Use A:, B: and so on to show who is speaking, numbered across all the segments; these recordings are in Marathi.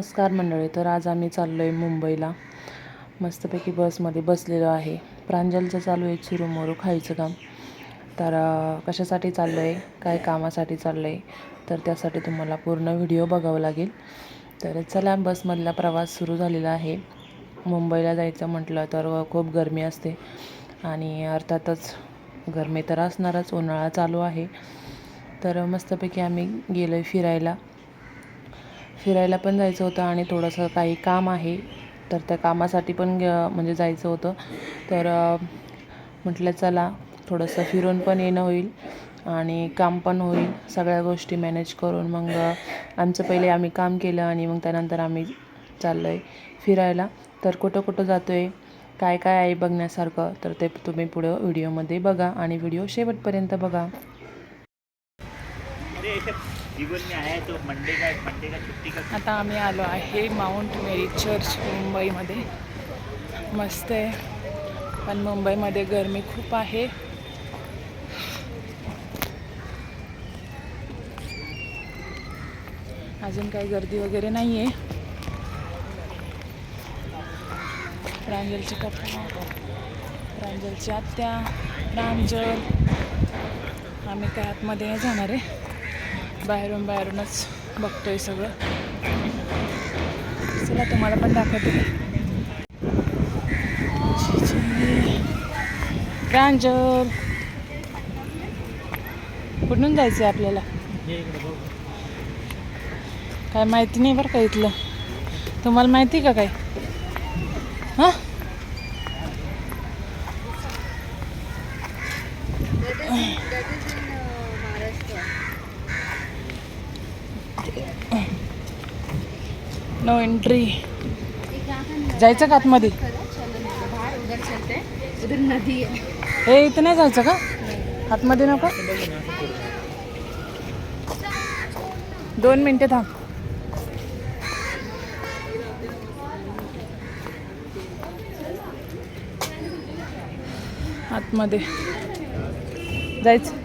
A: नमस्कार मंडळी तर आज आम्ही चाललो आहे मुंबईला. मस्तपैकी बसमध्ये बसलेलो आहे. प्रांजलचं चालू आहे चिरुमुरू खायचं काम. तर कशासाठी चाललो आहे काय कामासाठी चाललं आहे तर त्यासाठी तुम्हाला पूर्ण व्हिडिओ बघावं लागेल. तर चला बसमधला प्रवास सुरू झालेला आहे. मुंबईला जायचं म्हटलं तर खूप गरमी असते. आणि अर्थातच गरमी तर असणारच उन्हाळा चालू आहे. तर मस्तपैकी आम्ही गेलो आहे फिरायला. फिरायला पण जायचं होतं आणि थोडंसं काही काम आहे. तर त्या कामासाठी पण ग म्हणजे जायचं होतं. तर म्हटलं चला थोडंसं फिरून पण येणं होईल आणि काम पण होईल. सगळ्या गोष्टी मॅनेज करून मग आमचं पहिले आम्ही काम केलं आणि मग त्यानंतर आम्ही चाललो आहे फिरायला. तर कुठं कुठं जातो आहे काय काय आहे बघण्यासारखं तर ते तुम्ही पुढं व्हिडिओमध्ये बघा आणि व्हिडिओ शेवटपर्यंत बघा.
B: आता आम्ही आलो आहे माउंट मेरी चर्च मुंबईमध्ये. मस्त आहे. पण मुंबईमध्ये गरमी खूप आहे. अजून काही गर्दी वगैरे नाही आहे प्रांजलचे कपडा प्रांजलची आत्या प्रांजल. आम्ही काय आतमध्ये जाणार आहे. बाहेरून बाहेरूनच बघतोय सगळं. चला तुम्हाला पण दाखवते. प्रांजल. कुठून जायचं आहे आपल्याला? काय माहिती नाही बरं का इथलं. तुम्हाला माहिती का काय? हां? No entry. जायचं का आतमध्ये?
C: हे
B: इथं नाही जायचं का? आतमध्ये नको? दोन मिनटं थांब. आतमध्ये. जायचं.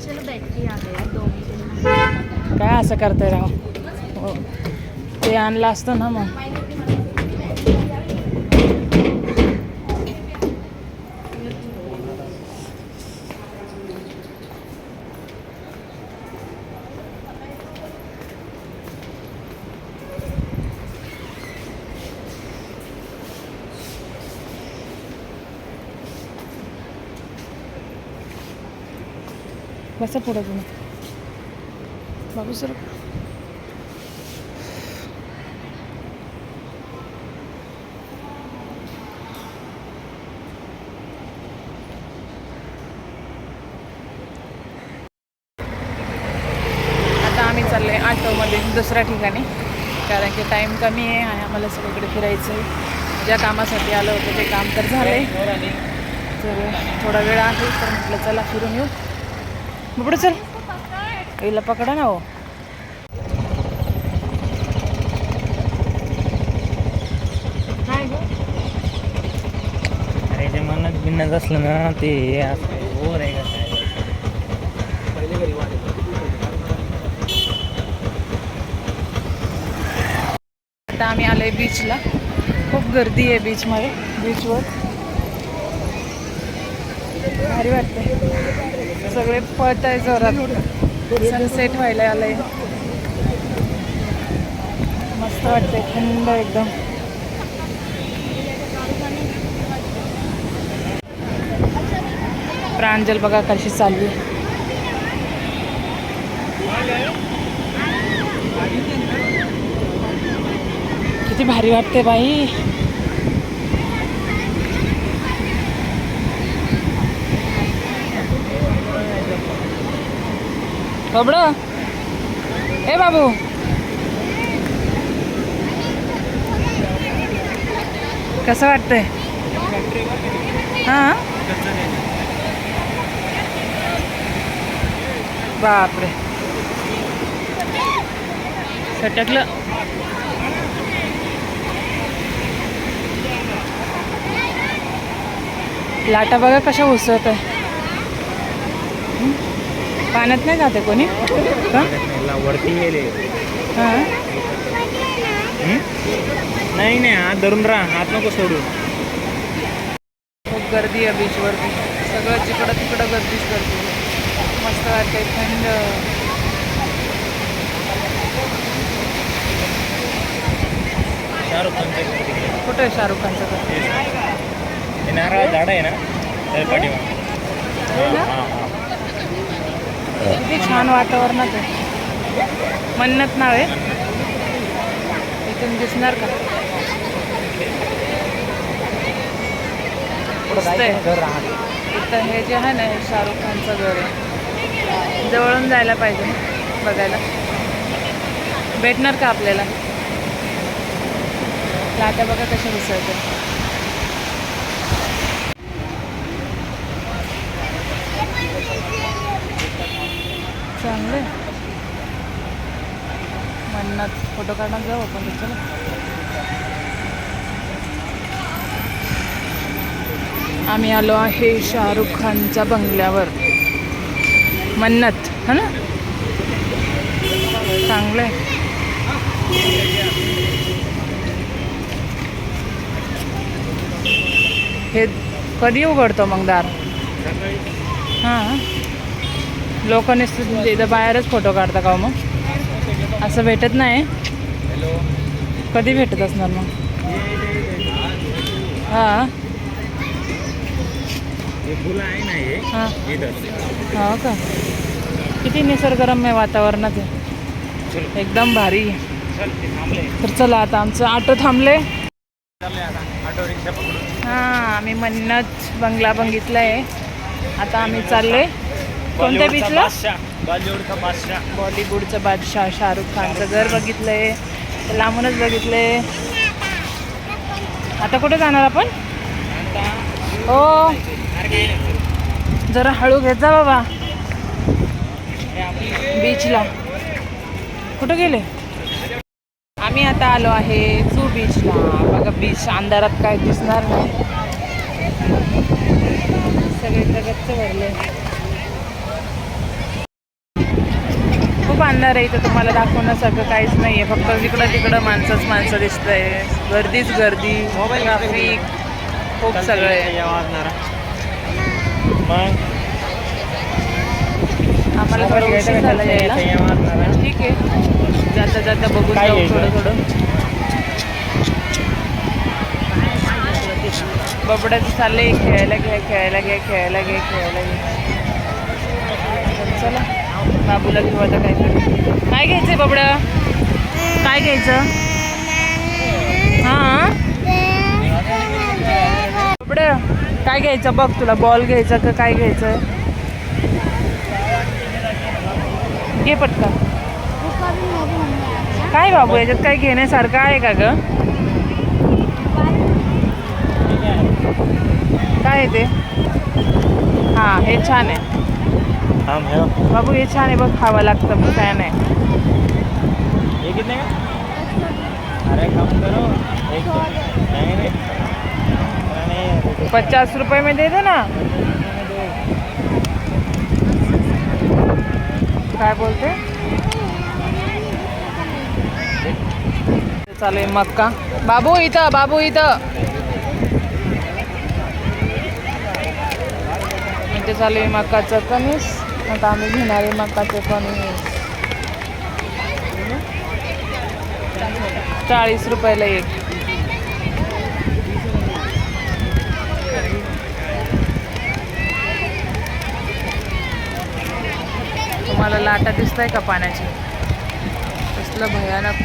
C: चलो बैटरी आ गया
B: काय असं करताय राव हो ते आणलं असतं ना मग बसा पुढं तुम्ही बाबू सर आता आम्ही चाललो आहे ऑटोमध्ये दुसऱ्या ठिकाणी. कारण की टाईम कमी आहे आणि आम्हाला सगळीकडे फिरायचं आहे. ज्या कामासाठी आलं होतं ते काम तर झालं आहे तर थोडा वेळ आहे तर म्हटलं चला फिरून येऊ. मग पुढे चल. हिला पकडा ना हो
D: अरे जे मनात भिन्नच असलं ना ते बोर आहे
B: आता आम्ही आलो आहे बीचला खूप गर्दी आहे बीचमध्ये बीचवर भारी वाटते सगळे पळत आहे जोरात सनसेट व्हायला आलंय. मस्त वाटते थंड एकदम. प्रांजल बघा कशी चालली. किती भारी वाटते बाई. बबड ए बाबू. कसं वाटतंय? हां? बापरे. सटकलं. लाटा बघा कशा उसळत आहे. पाण्यात नाही जाते कोणी? का?
D: वरती गेले.
B: हां?
D: नाही नाही हात धरून राहा. हात नको सोडू.
B: खूप गर्दी आहे बीचवरती सगळं जिकडं तिकडं गर्दीच गर्दी मस्त वाटते थंड.
D: शाहरुख खानचं.
B: कुठं आहे शाहरुख खानचं
D: नारळ झाड आहे ना? हां हां.
B: किती छान वातावरणात आहे. मन्नत नाव आहे. इथून दिसणार का. इथं हे जे आहे ना शाहरुख खानचं घर आहे. जवळून जायला पाहिजे बघायला. भेटणार का आपल्याला? लाटा बघा कशा दिसत चांगले. मन्नात फोटो काढण्यात जाऊ आपण चला. आम्ही आलो आहे शाहरुख खानच्या बंगल्यावर. मन्नत है ना? चांगलं आहे. हे कधी उघडतो मग दार? हां. लोक नुसतं म्हणजे इथं बाहेरच फोटो काढता का हो मग? असं भेटत नाही. कधी भेटत असणार मग? हां.
D: हे हे?
B: का? किती निसर्गरम्य वातावरणात आहे. एकदम भारी. तर चला आता आमचं ऑटो थांबले. हां आम्ही मन्नत बंगला बघितला आहे आता आम्ही चालले. कोणत्या बीचला
D: बादशाह बॉलिवूडचा बादशाह.
B: बॉलिवूडचं बादशाह शाहरुख खानचं घर बघितलंय. लांबूनच बघितलंय. आता कुठे जाणार आपण? हो जरा हळू घेत जा बाबा. बीचला कुठं गेले? आम्ही आता आलो आहे जू बीचला बघा बीच अंधारात काय दिसणार नाही. सगळीकडे गच्च भरले. खूप अंधार आहे इथं तुम्हाला दाखवण्यासारखं काहीच नाही आहे फक्त जिकडं तिकडं माणसंच माणसं दिसतंय. गर्दीच गर्दी. ट्रॅफिक खूप सगळं आहे. आम्हाला थोडं उशीर झाला यायला. ठीक आहे. जाता जाता बघून जाऊ? थोडं थोडं बबड्याचं चाललंय. खेळायला घ्या खेळायला घ्या खेळायला घ्या खेळायला घ्या बाबूला घेऊ आता काय काय घ्यायचंय बबडं? काय घ्यायचं? हां बबडं काय घ्यायचं बघ तुला? बॉल घ्यायचा का काय घ्यायचं? घे पटका काय बाबू याच्यात काय घेण्यासारखं आहे का ग? काय आहे ते? हां हे छान आहे.
D: हे.
B: बाबू हे छान आहे बघ खावं लागतं पण काय नाही.
D: हे कितने का? अरे कम करो. एक नहीं. नहीं नहीं.
B: पचास रुपये में दे दो ना. काय बोलते? चालू आहे मक्का. बाबू इथं बाबू इथं. इथे चालू आहे मक्काचं कणीस. आता आम्ही घेणार आहे पण. चाळीस रुपयाला एक. तुम्हाला लाटा दिसत आहे का पाण्याची? कसलं भयानक.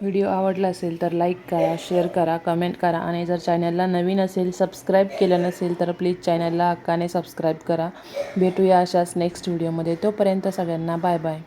A: व्हिडिओ आवडला असेल तर लाईक करा शेअर करा कमेंट करा आणि जर चॅनलला नवीन असेल सबस्क्राईब केलं नसेल तर प्लीज चॅनलला हक्काने सबस्क्राईब करा. भेटूया अशाच नेक्स्ट व्हिडिओमध्ये तोपर्यंत सगळ्यांना बाय बाय